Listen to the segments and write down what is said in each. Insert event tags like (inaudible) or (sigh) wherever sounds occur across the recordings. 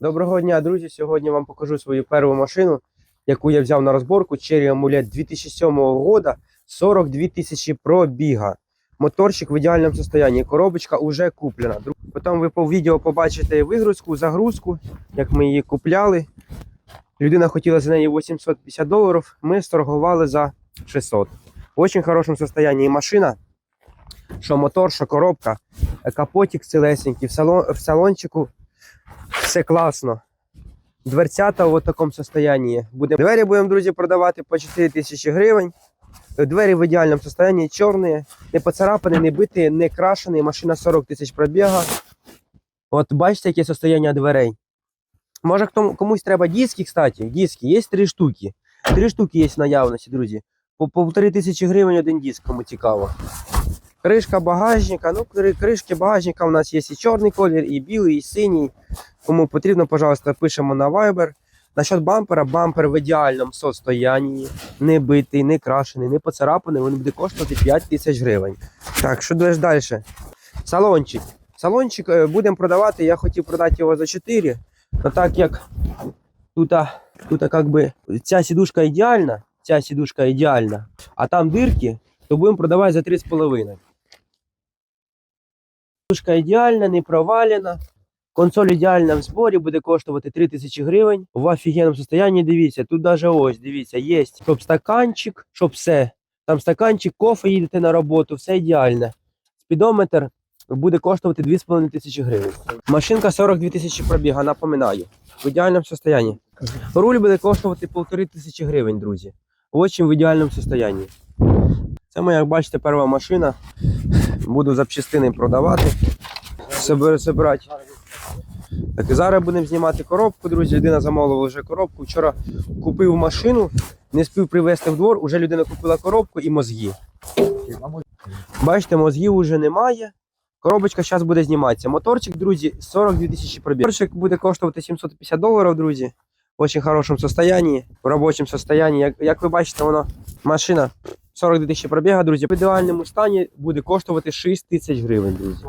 Доброго дня, друзі! Сьогодні вам покажу свою першу машину, яку я взяв на розборку. Cherry Amulet 2007 года, 42 тисячі пробіга. Моторчик в ідеальному стані. Коробочка вже куплена. Потім ви по відео побачите вигрузку, загрузку, як ми її купляли. Людина хотіла за неї 850 доларів. Ми сторгували за 600. В очень хорошому стані машина. Що мотор, що коробка, е, капотик цілесенький, в салончику все класно. Дверцята в такому состоянии. Будем... Двері будемо, друзі, продавати по 4 тисячі гривень. Двері в ідеальному состоянии, чорні, не поцарапані, не биті, не крашені. Машина 40 тисяч пробіга. От бачите, яке состояние дверей. Може хто- комусь треба диски, кстати. Диски, є три штуки. Три штуки є в наявності, друзі. По полтори тисячі гривень один диск, кому цікаво. Кришка багажника. Ну, кришки багажника у нас є і чорний колір, і білий, і синій. Кому потрібно, пожалуйста, пишемо на Viber. Насчет бампера, бампер в ідеальному состоянні, не битий, не крашений, не поцарапаний, він буде коштувати 5 тисяч гривень. Так, що далі далі? Салончик. Салончик е, будемо продавати. Я хотів продати його за 4. але так як тут, тут как ця сідушка ідеальна, ця сідушка ідеальна, а там дирки, то будемо продавати за 3,5. Сідушка ідеальна, не провалена. Консоль ідеальна в зборі, буде коштувати 3000 гривень. В офігенному стані. Дивіться, тут даже ось, дивіться, є щоб стаканчик, щоб все. Там стаканчик, кофе їдете на роботу, все ідеальне. Спідометр буде коштувати 2,5 тисячі гривень. Машинка 42 тисячі пробіга, напоминаю. В ідеальному стані. Руль буде коштувати 1,5 тисячі гривень, друзі. Очень в ідеальному стані. Це моя, як бачите, перша машина. Буду запчастини продавати. Собирати. Так зараз будемо знімати коробку, друзі. Людина замовила вже коробку. Вчора купив машину, не спів привезти в двор, уже людина купила коробку і мозги. Бачите, мозгів вже немає. Коробочка зараз буде зніматися. Моторчик, друзі, 42 тисячі пробіг. Моторчик буде коштувати 750 доларів, друзі. В очень хорошому состоянии, в робочому состоянии. Як, як ви бачите, воно машина 42 тисячі пробіга, друзі. В ідеальному стані буде коштувати 6 тисяч гривень, друзі.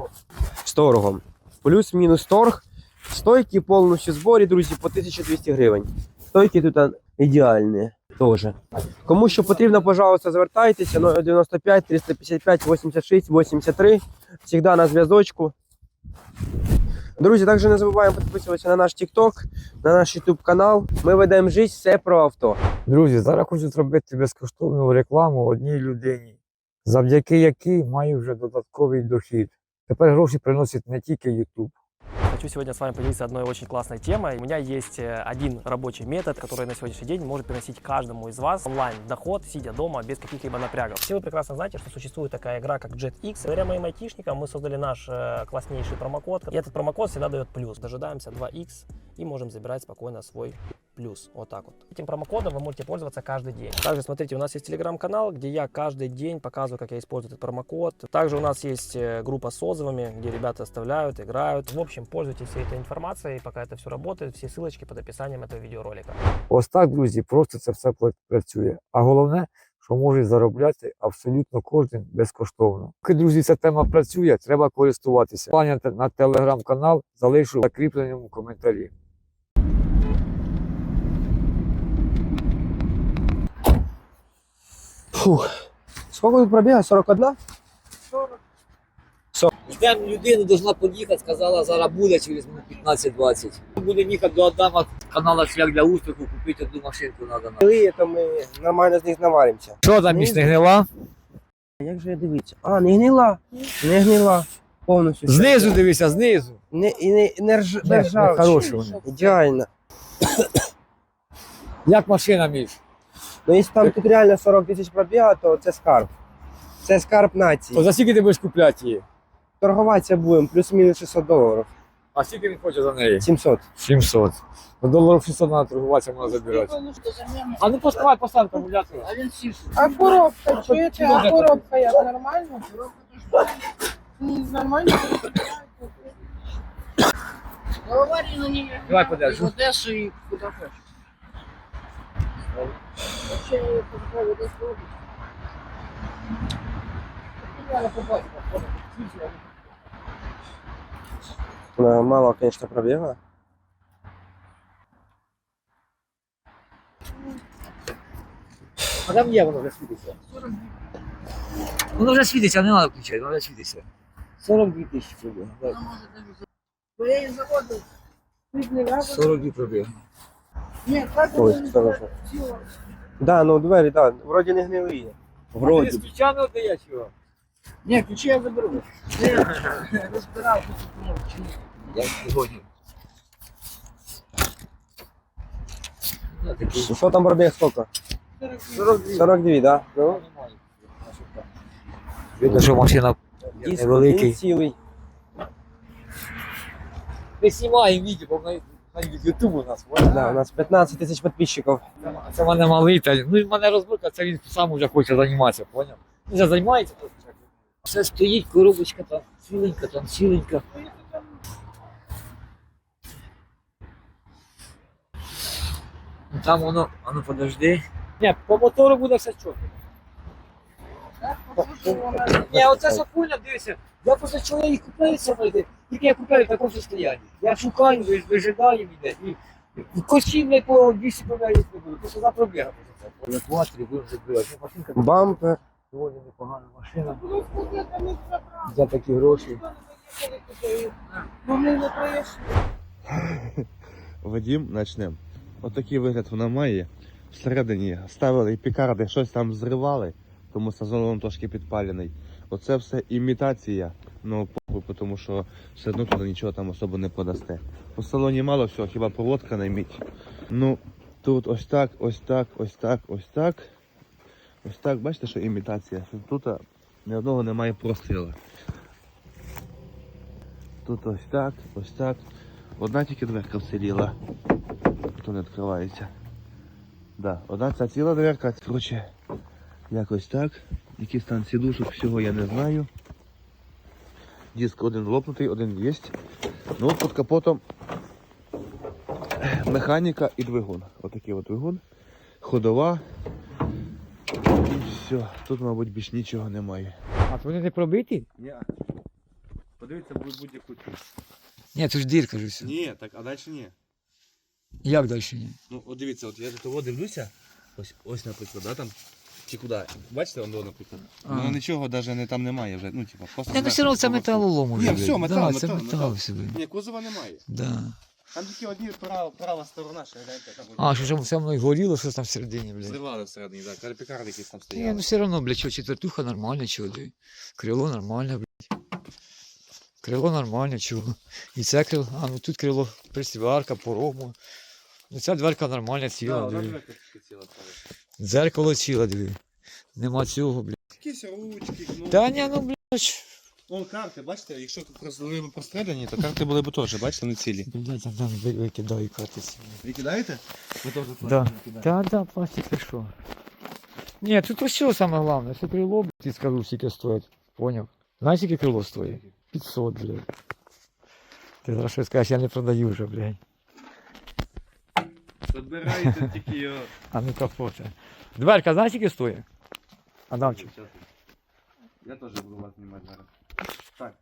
З торгом. Плюс-мінус торг. Стойки повністю зборі, друзі, по 1200 гривень. Стойки тут ідеальні теж. Кому що потрібно, пожалуйста, звертайтеся 095 355 86 83. Всегда на зв'язочку. Друзі, також не забуваємо підписуватися на наш TikTok, на наш YouTube канал. Ми ведемо життя все про авто. Друзі, зараз хочу зробити безкоштовну рекламу одній людині, завдяки якій маю вже додатковий дохід. Тепер гроші приносить не тільки YouTube. Хочу сегодня с вами поделиться одной очень классной темой. У меня есть э, один рабочий метод, который на сегодняшний день может приносить каждому из вас онлайн доход, сидя дома, без каких-либо напрягов. Все вы прекрасно знаете, что существует такая игра, как JetX. Благодаря моим айтишникам мы создали наш э, класснейший промокод. И этот промокод всегда дает плюс. Дожидаемся 2x и можем забирать спокойно свой плюс. Вот так вот. Этим промокодом вы можете пользоваться каждый день. Также, смотрите, у нас есть телеграм-канал, где я каждый день показываю, как я использую этот промокод. Также у нас есть э, группа с отзывами, где ребята оставляют, играют. В общем, пользуйтесь всей этой информацией, пока это все работает. Все ссылочки под описанием этого видеоролика. Ось так, друзі, просто це все пла- працює. А головне, що може заробляти абсолютно кожен безкоштовно. Поки, друзі, ця тема працює, треба користуватися. Посилання те- на телеграм-канал залишу в закріпленому коментарі. Фух. Скільки тут пробіга? 41? Ждемо людину, должна під'їхати, сказала, зараз буде через 15-20. Будемо їхати до Адама, канала Шлях для успіху, купити одну машинку треба нам. Коли то ми нормально з них наваримося. Що там, між не гнила? Як же я дивіться? А, не гнила. Не гнила. Повністю. Знизу дивися, знизу. Не, і не, не, рж, не Не, ржавчина. Ідеально. Як машина між? Ну, якщо там тут реально 40 тисяч пробіга, то це скарб. Це скарб То нації. за скільки ти будеш купляти її? Торгуватися будемо, плюс-мінус 600 доларів. А скільки він хоче за неї? 700. 700. На доларів 600 треба торгуватися, можна забирати. А ну поставай посадку акумулятора. А коробка, чуєте, а коробка як нормально? Ні, Нормально? Говори на нее. Давай подержу. В Одессу и куда хочешь. Е, мало, конечно, пробега. А там є, воно вже світиться. уже вже а не надо включать, воно вже світиться. 42 тысячи пробіг. Бо я її заводив. 42 пробіг. Ні, так Ой, вони хорошо. ціло. Да, ну двері, да, вроді не гнили. Вроді. Ти з ключами віддає чого? Ні, ключі я заберу. Я (laughs) розбирав тут ну, чи ні. Я сьогодні. Ну, такий. Що там пробіг скільки? 42. 42, да? Ну, Видно, що машина диск невеликий. один цілий. Не знімаємо відео, бо на, YouTube у нас. понял? Да, у нас 15 тисяч підписчиків. Це- Це в мене малий, та ну і мене розборка, це він сам вже хоче займатися, поняв? Він вже займається просто. Все стоїть, коробочка там, ціленька, там ціленька. Ну, Там воно, а ну подожди. Ні, по мотору буде все чітко. Ні, оце сапульня, дивися. Я просто чого я їх купляю тільки я купляю в такому состоянні. Я шукаю, ви- вижидаю мене. І косів не по 200 померів не буду, просто за пробіга. В екваторі будемо забивати. Машинка Бампер. доволі непогана машина. За такі гроші. Не прийшли. Вадім, почнемо. Отакий вигляд вона має. Всередині ставили пікарди, щось там зривали, тому сезон трошки підпалений. Оце все імітація. Ну, похуй, тому що все одно туди нічого там особо не подасте. По салоні мало всього, хіба проводка на мідь. Ну, тут ось так, ось так, ось так, ось так. Ось так, бачите, що імітація. Тут ні одного немає простріла. Тут ось так, ось так. Одна тільки дверка вціліла. То не відкривається. Да, одна ця ціла дверка. Коротше, якось так. Який стан сідушок, всього я не знаю. Диск один лопнутий, один є. Ну от під капотом механіка і двигун. Отакий от двигун. Ходова. І все. Тут, мабуть, більш нічого немає. А то вони не пробиті? Ні. Подивіться будь-яку. Ні, це ж дірка ж все. Ні, так, а далі ні. Як далі ні? Ну, от дивіться, от я до того дивлюся. Ось, ось, наприклад, да, там. Чи куди? Бачите, воно, наприклад. Ну нічого навіть не, там немає вже. Ну, типа, просто. Ні, ну все одно це просто- металолом. Ні, все, метал, да, метал, метал. Ні, кузова немає. Да. Там тільки одні права, права сторона, ще гляньте, там А, що ж все воно і горіло, щось там всередині, блядь. зривали всередині, так, карпікар якийсь там Ні, ну все одно, блядь, що четвертуха нормальна, чого ти? Крило нормальне, блядь. Крило нормальне, чого. І це крило, а ну тут крило, присварка, порогу. Ну ця дверка нормальна, ціла, одна диви. дверка тільки ціла стала. Дзеркало ціле, диви. Нема цього, блядь. Якісь ручки, кнопки. Та ні, ну, блядь. Вон карти, бачите, якщо були б простріляні, то карти були б теж, бачите, не цілі. Блядь, там, ви- викидаю карти ці. Ви кидаєте? Ви теж Да. Та, да, пластик ти що. Ні, тут що саме головне, що крило, блядь, ти скажу, скільки стоїть. Поняв? Знаєш, скільки крило стоїть? 500, блядь. Ти зараз щось скажеш, я не продаю вже, блядь. Забирайте тільки його. А ну капота. Дверка, знаєш, скільки стоїть? Адамчик. Я теж буду вас знімати зараз. Так.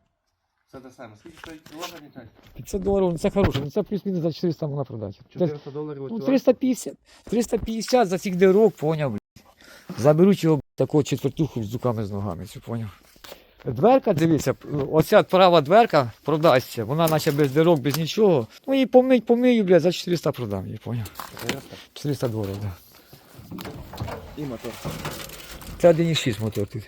Все те саме. Скільки стоїть і так? 500 доларів, ну це хороше, ну це плюс-мінус за 400 можна продати. Це- 400 доларів Ну, кілограм. 350. 350 за цих дирок, поняв, блядь. Заберуть його, блядь, такого четвертуху з руками з ногами, це поняв. Дверка, дивіться, оця права дверка продасться, вона наче без дирок, без нічого. Ну її помить, помию, блядь, за 400 продам, її, поняв. 400 доларів, так. І мотор. Да. Це 1,6 мотор тут.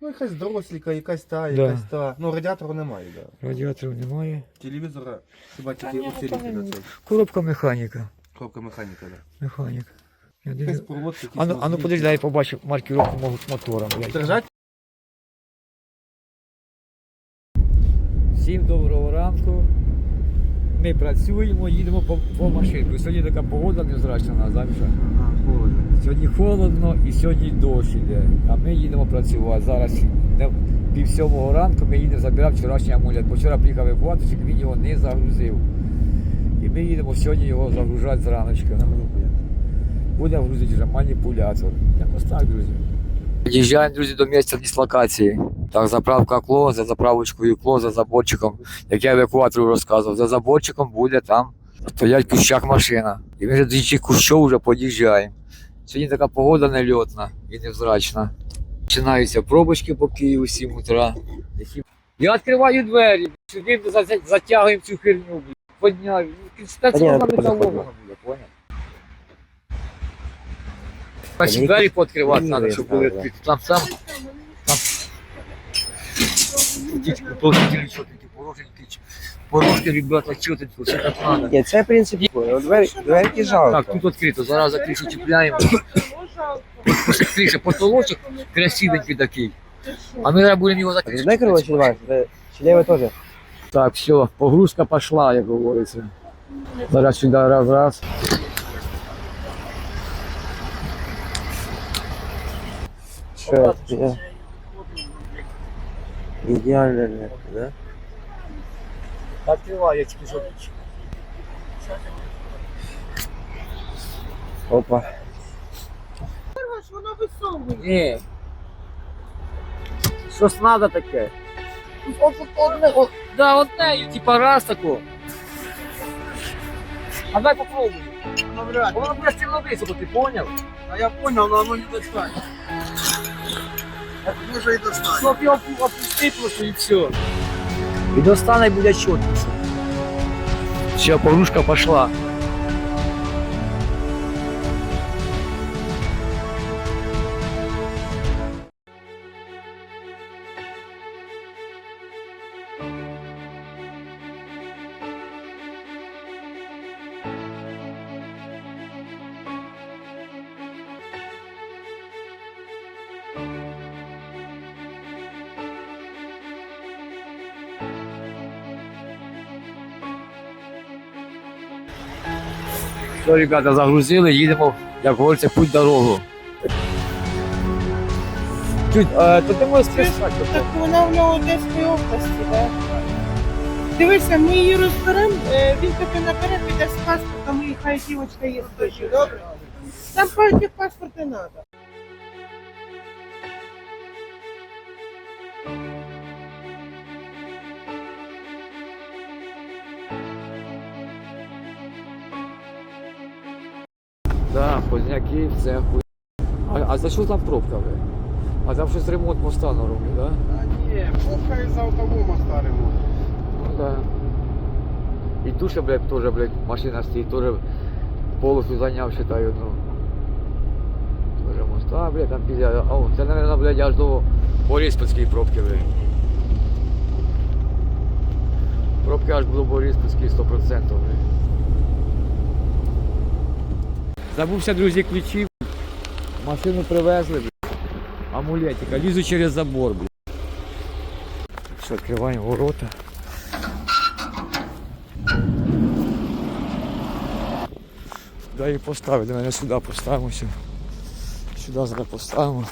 Ну, якась дросліка, якась та, Да. якась та. Ну, радіатору немає, да. Радіаторів немає. Телевізора хіба тільки ні, ну, на цей. Коробка механіка. Коробка механіка, да. Механіка. Я Якась дивлю. проводка, якісь А ну, а ну подивись, дай я побачу маркировку мого мотора, блядь. Держать? Всім доброго ранку. Ми працюємо, їдемо по, по машинку. Сьогодні така погода незрачна на. Ага, холодно. Сьогодні холодно і сьогодні дощ іде. А ми їдемо працювати. Зараз не- пів сьомого ранку ми їдемо забирати вчорашній амулет. Бо вчора приїхав евакуаторчик, він його не загрузив. І ми їдемо сьогодні його загружати зраночка. Буде грузити вже маніпулятор. Якось так, друзі. Під'їжджаємо, друзі, до місця дислокації. Так, заправка КЛО, за заправочкою КЛО, за заборчиком, як я евакуатору розказував, за заборчиком буде там стоять кущах машина. І ми вже до цих кущів вже під'їжджаємо. Сьогодні така погода нельотна і невзрачна. Починаються пробочки по Києву 7 утра. Я відкриваю двері, сюди затягуємо цю херню. Подняв. Це Та ні, вона не металована подняв. буде, поняв? Перші Ні, двері пооткривати треба, щоб були відкриті. Там сам. Там. Дітки, положителі, що такі порожники. Порожки, ребята, що тут, що так надо. Ні, це в принципі. ну, Двері, дверки жалко. Так, тут відкрито, зараз за кришу чіпляємо. Криша потолочок красивенький такий. А ми зараз будемо його Так, закрити. Дай крило чи два? Чи ліве теж? Так, все, погрузка пішла, як говориться. Зараз сюди раз, раз. Що це? Ідеальна легко, да? Відкриваю, я тільки що. Опа. Воно висовує. Ні. Щось треба таке. От, от, одне, от, да, однею, типа раз таку. А дай попробуй. Навряд. Воно буде сильно високо, ти поняв? А я понял, но оно не достать. Може і достать. Щоб його опустити просто і все. І достане буде чітко. Все, погрузка пішла. Все, ребята, загрузили, їдемо, як говориться, путь дорогу. Чуть, а, то ти можеш списати. Так вона в нього Одеської області, так? Дивися, ми її розберемо, е, він тобі наперед піде з паспортом і хай дівчинка є спочатку, добре? Там партію паспорт не треба. Да, позняки, все хуй. А, а за що там пробка, бля? А там щось ремонт моста на роблять, да? А ні, пухка із автомома старимо. Ну да. І туша, блядь, теж, блядь, машина стоїть, теж полосу зайняв, считаю, одну. Тоже моста, блядь, там пізня. О, це, наверное, блядь, аж до Бориспільської пробки, блядь. Пробки аж до Бориспільської 100%, блядь. Забувся, друзі, ключі. Машину привезли, блядь. Амулетика, лізу через забор, блядь. Все, відкриваємо ворота. Дай її поставити, мене сюди поставимо. Сюди, сюди зараз поставимо.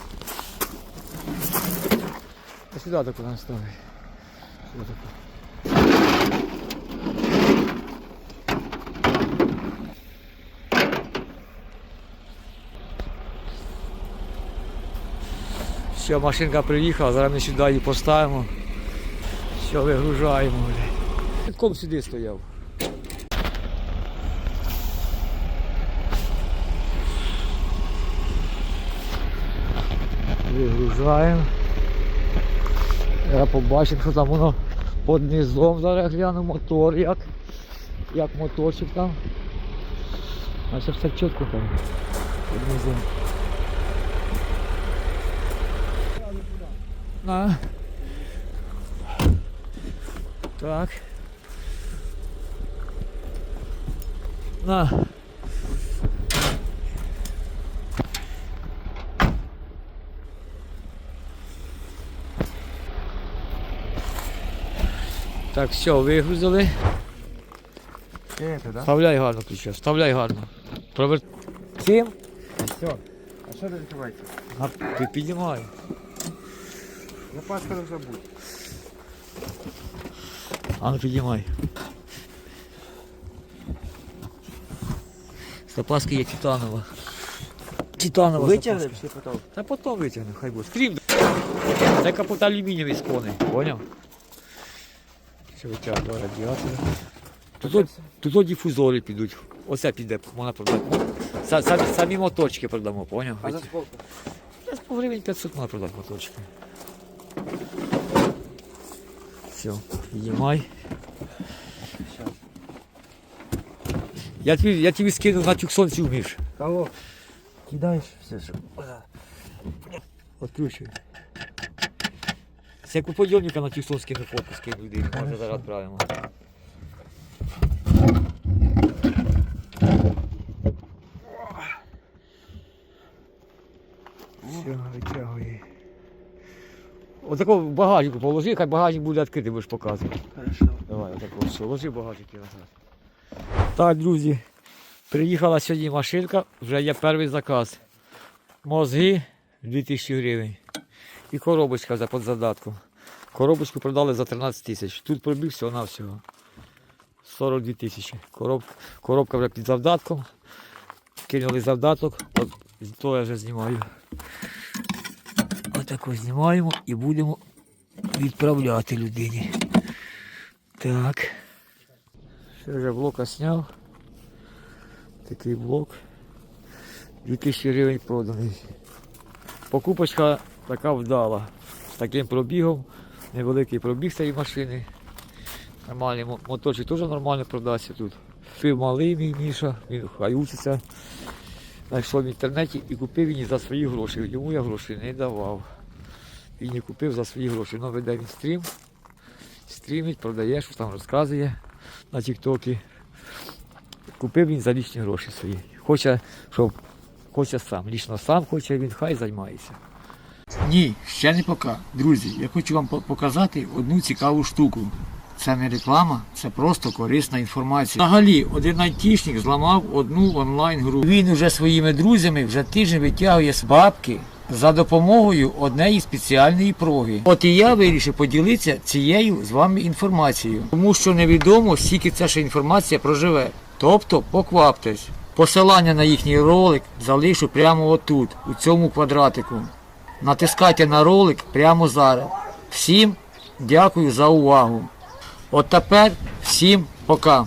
А сюди таку нам ставить. Сюди таку. Все, машинка приїхала, зараз ми сюди її поставимо. Все, вигружаємо. блядь. Ком сюди стояв. Вигружаємо. Я побачив, що там воно під низом. Зараз гляну мотор як. Як моторчик там. Наче все чітко там. Під низом. На. Так. На. Так, все, вигрузили. Це, да? Вставляй гарно ключа, вставляй гарно. Провер... Чим? Все. А що ти відкривається? А, ти піднімай. Запаска не забудь. А ну піднімай. Запаска є титанова. Титанова запаска. чи потім? Та потім витягну, хай буде. Скрім. Це капот алюмінієвий з коней, поняв? Ще витягну радіатори. Тут, тут дифузори підуть. Оце піде, можна продати. Самі, самі моточки продамо, поняв? А за скільки? Десь по гривень 500 можна продати моточки. Все, піднімай. Я тобі, я тобі скину на тюксон цю вміш. Кого? Кидаєш все, що. Откручуй. Це як у подйомника на тюксон скину фотку, скину людині. Може зараз відправимо. Все, витягуй. Отако в багажнику положи, хай багажник буде відкритий, будеш показувати. Хорошо. Давай, отако все, ложи багажник і назад. Так, друзі, приїхала сьогодні машинка, вже є перший заказ. Мозги 2000 гривень. І коробочка за під задатком. Коробочку продали за 13 тисяч. Тут пробіг всього на всього. 42 тисячі. Коробка, коробка вже під завдатком. Кинули завдаток, от то я вже знімаю. Отако знімаємо і будемо відправляти людині. Так. Ще вже блока зняв. Такий блок. 2000 гривень проданий. Покупочка така вдала. З таким пробігом. Невеликий пробіг цієї машини. Нормальний моторчик теж нормально продасться тут. Пив малий мій Міша, він хай учиться. Знайшов в інтернеті і купив він за свої гроші. Йому я гроші не давав. Він не купив за свої гроші. Ну, веде він стрім стрімить, продає, щось там розказує на Тіктокі. Купив він за лічні гроші свої. Хоче, щоб хоче сам. Лічно сам хоче, він хай займається. Ні, ще не пока. Друзі, я хочу вам по- показати одну цікаву штуку. Це не реклама, це просто корисна інформація. Взагалі, один айтішник зламав одну онлайн-гру. Він уже своїми друзями вже тиждень витягує з бабки за допомогою однієї спеціальної проги. От і я вирішив поділитися цією з вами інформацією, тому що невідомо, скільки ця ще інформація проживе. Тобто покваптесь. Посилання на їхній ролик залишу прямо отут, у цьому квадратику. Натискайте на ролик прямо зараз. Всім дякую за увагу. От тепер всім пока.